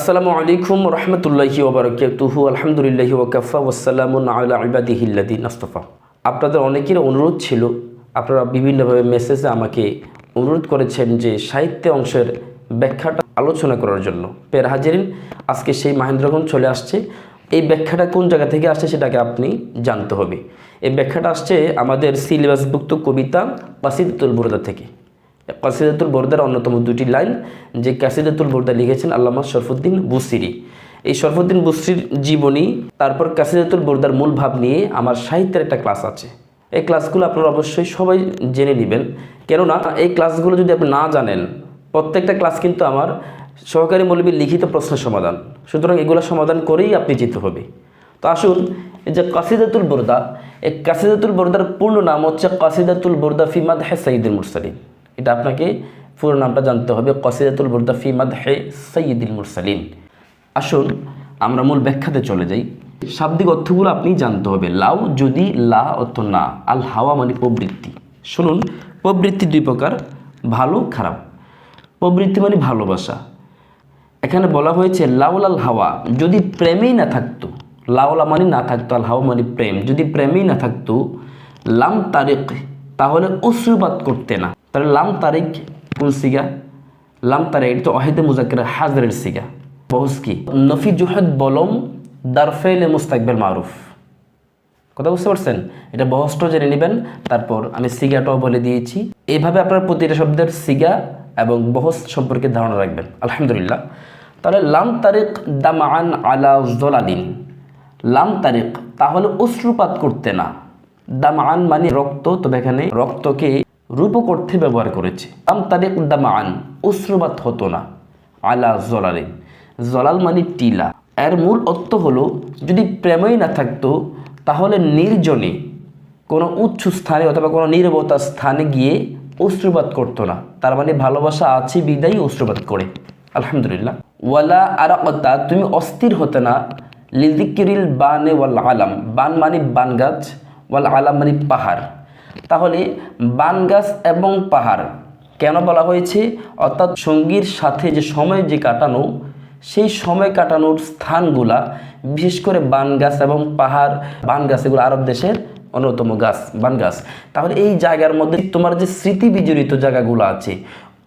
আসসালামু আলাইকুম রহমতুল্লাহি ওবরকাতুহু আলহামদুলিল্লাহি ওকাফা ওসালামুন আলা ইবাদিহিল্লাদিন আস্তফা। আপনাদের অনেকের অনুরোধ ছিল, আপনারা বিভিন্নভাবে মেসেজে আমাকে অনুরোধ করেছেন যে সাহিত্যে অংশের ব্যাখ্যাটা আলোচনা করার জন্য। পের হাজিরিন, আজকে সেই মাহেন্দ্রগণ চলে আসছে। এই ব্যাখ্যাটা কোন জায়গা থেকে আসছে সেটাকে আপনি জানতে হবে। এই ব্যাখ্যাটা আসছে আমাদের সিলেবাসভুক্ত কবিতা কাসিদুল বুরদা থেকে। কাসিদাতুল বোরদার অন্যতম দুটি লাইন যে কাসিদাতুল বোরদা লিখেছেন আল্লামা শরফুদ্দিন বুসিরি। এই শরফুদ্দিন বুসরির জীবনী, তারপর কাসিদাতুল বোরদার মূল ভাব নিয়ে আমার সাহিত্যের একটা ক্লাস আছে। এই ক্লাসগুলো আপনারা অবশ্যই সবাই জেনে নেবেন। কেননা এই ক্লাসগুলো যদি আপনি না জানেন, প্রত্যেকটা ক্লাস কিন্তু আমার সহকারী মৌলবীর লিখিত প্রশ্নের সমাধান। সুতরাং এগুলো সমাধান করেই আপনি যেতে হবে। তো আসুন, এই যে কাসিদাতুল বোরদা, এই কাসিদাতুল বোরদার পূর্ণ নাম হচ্ছে কাসিদাতুল বোরদা ফিমাদ হে সঈদুল মুরসালিন। এটা আপনাকে পুরো নামটা জানতে হবে, কসিদাতুল বুরদা ফিমাদ হে সৈয়দুল মুরসালিন। আসুন, আমরা মূল ব্যাখ্যাতে চলে যাই। শাব্দিক অর্থগুলো আপনি জানতে হবে। লাউ যদি লা অর্থ না, আল হাওয়া মানে প্রবৃত্তি। শুনুন, প্রবৃত্তি দুই প্রকার, ভালো, খারাপ। প্রবৃত্তি মানে ভালোবাসা। এখানে বলা হয়েছে লাউল আল হাওয়া, যদি প্রেমেই না থাকতো। লাউলা মানে না থাকতো, আল হাওয়া মানে প্রেম। যদি প্রেমেই না থাকতো, লাম তারিক তাহলে অশ্রুপাত করতে না। তাহলে লাম তারিক কোন সিগা? লাম তারিক এটা তো অহেদে মুজাক্কের, হাজরের সিগা। বহুস কি? নফি জুহেদ বলম দারফেলে মুস্তাকবেল মারুফ। কথা বুঝতে পারছেন? এটা বহসটাও জেনে নেবেন, তারপর আমি সিগাটাও বলে দিয়েছি। এইভাবে আপনার প্রতিটা শব্দের সিগা এবং বহস সম্পর্কে ধারণা রাখবেন। আলহামদুলিল্লাহ। তাহলে লাম তারিক দামান আলা জলালিন। লাম তারিক তাহলে অশ্রুপাত করতে না। দামান মানে রক্ত, তবে এখানে রক্তকে রূপক অর্থে ব্যবহার করেছে। লাম তারিক দামান অশ্রুপাত হতো না। আলা জলালে জলাল মানে টিলা। এর মূল অর্থ হলো, যদি প্রেমই না থাকতো, তাহলে নির্জনে কোনো উচ্চ স্থানে অথবা কোনো নিরবতা স্থানে গিয়ে অশ্রুপাত করতো না। তার মানে ভালোবাসা আছে বিদায়ী অশ্রুপাত করে। আলহামদুলিল্লাহ। ওয়ালা আরাকতা, তুমি অস্থির হতে না। লিদিকিরিল বানে ওয়াল আলাম, বান মানে বান গাছ, ওয়াল আলাম মানে পাহাড়। তাহলে বান গাছ এবং পাহাড় কেন বলা হয়েছে? অর্থাৎ সঙ্গীর সাথে যে সময় যে কাটানো, সেই সময় কাটানোর স্থানগুলা, বিশেষ করে বান গাছ এবং পাহাড়, বান গাছ এগুলো আরব দেশের অন্যতম গাছ, বান গাছ। তাহলে এই জায়গার মধ্যে তোমার যে স্মৃতি বিজড়িত জায়গাগুলো আছে,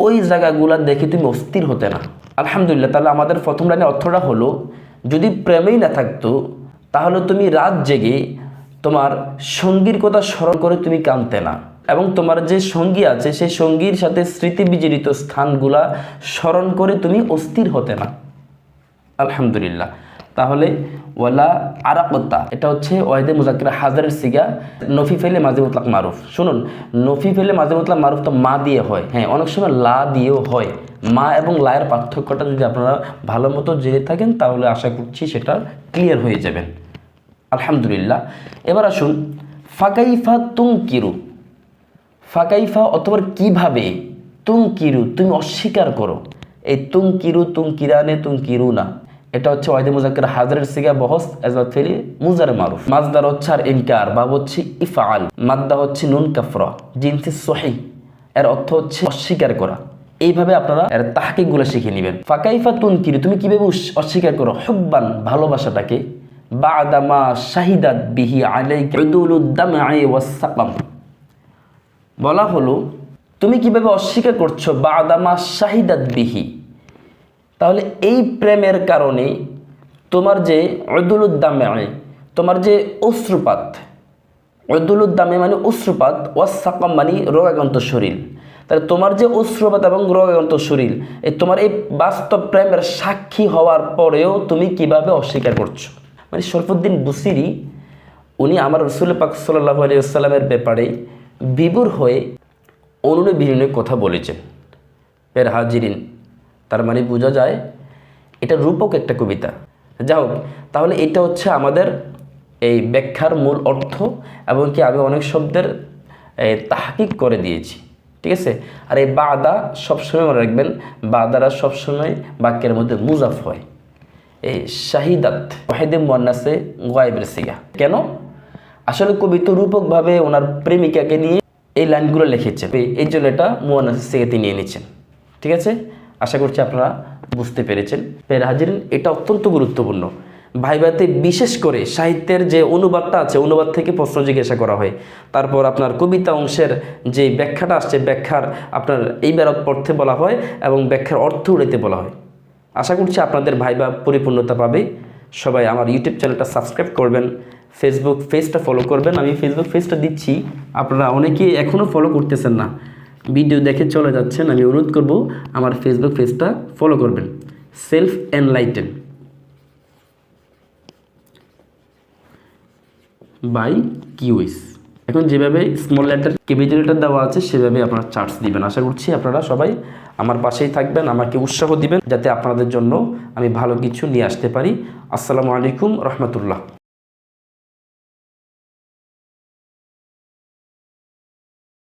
ওই জায়গাগুলো দেখে তুমি অস্থির হতে না। আলহামদুলিল্লাহ, তাহলে আমাদের প্রথম লাইনে অর্থটা হলো, যদি প্রেমেই না থাকতো, তাহলে তুমি রাত জেগে তোমার সঙ্গীর কথা স্মরণ করে তুমি কাঁদতে না। এবং তোমার যে সঙ্গী আছে, সেই সঙ্গীর সাথে স্মৃতি বিজড়িত স্থানগুলা স্মরণ করে তুমি অস্থির হতে না। আলহামদুলিল্লাহ। তাহলে ওয়ালা আরাকতা, এটা হচ্ছে ওয়াহিদে মুজাক্কিরা হাজারের সিগা, নফি ফেলে মাঝে মুতলাক মারুফ। শুনুন, নফি ফেলে মাঝে মুতলাক মারুফ তো মা দিয়ে হয়। হ্যাঁ অনেক সময় লা দিয়েও হয়। মা এবং লায়ের পার্থক্যটা যদি আপনারা ভালো মতো জেনে থাকেন, তাহলে আশা করছি সেটা ক্লিয়ার হয়ে যাবেন। আলহামদুলিল্লাহ। এবার আসুন, ফাকাইফা তুং কিরু ফাকাইফা অথবা কীভাবে? তুং কিরু তুমি অস্বীকার করো। এই তুং কিরু তুং কিরানে তুং কিরু না এটা হচ্ছে ওয়াইদে মুজাক্কের হাজারের সিগা বহস এজাত ফেলি মুজারে মারুফ। মাজদার হচ্ছে আর ইনকার, বাব হচ্ছে ইফআল। মাদ্দা হচ্ছে নুন কাফরা, জিনসি সহি। এর অর্থ হচ্ছে অস্বীকার করা। এইভাবে আপনারা এর তাহকিকগুলো শিখে নেবেন। ফাকাইফা তুন কিরু তুমি কীভাবে অস্বীকার করো? হুব্বান, ভালোবাসাটাকে বাদামা শাহিদাত বিহি ওয়াসসাকাম বলা হলো, তুমি কীভাবে অস্বীকার করছ বাদামা শাহিদাত বিহি? তাহলে এই প্রেমের কারণে তোমার যে অদুলুদ্দামে তোমার যে অশ্রুপাত অদুলুদ্দামে মানে অশ্রুপাত ওয়াসাকাম মানে রোগাক্রান্ত শরীর। তাহলে তোমার যে অশ্রুপাত এবং রোগাক্রান্ত শরীর, এই তোমার এই বাস্তব প্রেমের সাক্ষী হওয়ার পরেও তুমি কীভাবে অস্বীকার করছ? মানে শরফুদ্দিন বুসিরি, উনি আমার রসুল পাক সাল্লাহ আলিয়াল্লামের ব্যাপারে বিবুর হয়ে অনুনয় বিনয় কথা বলেছেন। পের হাজিরিন, তার মানে বোঝা যায় এটা রূপক একটা কবিতা। যা হোক, তাহলে এটা হচ্ছে আমাদের এই ব্যাখ্যার মূল অর্থ এবং কি আমি অনেক শব্দের তাহকিক করে দিয়েছি। ঠিক আছে? আর এই বাদা সবসময় মনে রাখবেন, বাদারা সবসময় বাক্যের মধ্যে মুজাফ হয়। এই শাহিদাত, ওয়াহিদে মোয়ান্নাসে গায়েবের সিগা। কেন? আসলে কবি তো রূপকভাবে ওনার প্রেমিকাকে নিয়ে এই লাইনগুলো লিখেছে এই জন্য এটা মোয়ান্নাসের সিগাতে নিয়ে নিচ্ছেন ঠিক আছে? আশা করছি আপনারা বুঝতে পেরেছেন। পের হাজিরিন, এটা অত্যন্ত গুরুত্বপূর্ণ। ভাইভাতে বিশেষ করে সাহিত্যের যে অনুবাদটা আছে, অনুবাদ থেকে প্রশ্ন জিজ্ঞাসা করা হয়। তারপর আপনার কবিতা অংশের যে ব্যাখ্যাটা আসছে, ব্যাখ্যার আপনার এইবার পড়তে বলা হয় এবং ব্যাখ্যার অর্থ উড়াইতে বলা হয়। আশা করছি আপনাদের ভাইবা পরিপূর্ণতা পাবে। সবাই আমার ইউটিউব চ্যানেলটা সাবস্ক্রাইব করবেন ফেসবুক পেজটা ফলো করবেন। আমি ফেসবুক পেজটা দিচ্ছি। আপনারা অনেকেই এখনও ফলো করতেছেন না। ভিডিও দেখে চলে যাচ্ছেন, আমি অনুরোধ করব আমার ফেসবুক পেজটা ফলো করবেন। সেলফ এনলাইটেন বাই কিউইস এখন যেভাবে স্মল লেটার কেপিটাল দেওয়া আছে, সেভাবে আপনারা চার্জ দিবেন। আশা করছি আপনারা সবাই আমার পাশেই থাকবেন, আমাকে উৎসাহ দিবেন, যাতে আপনাদের জন্য আমি ভালো কিছু নিয়ে আসতে পারি। আসসালামু আলাইকুম রহমতুল্লাহ।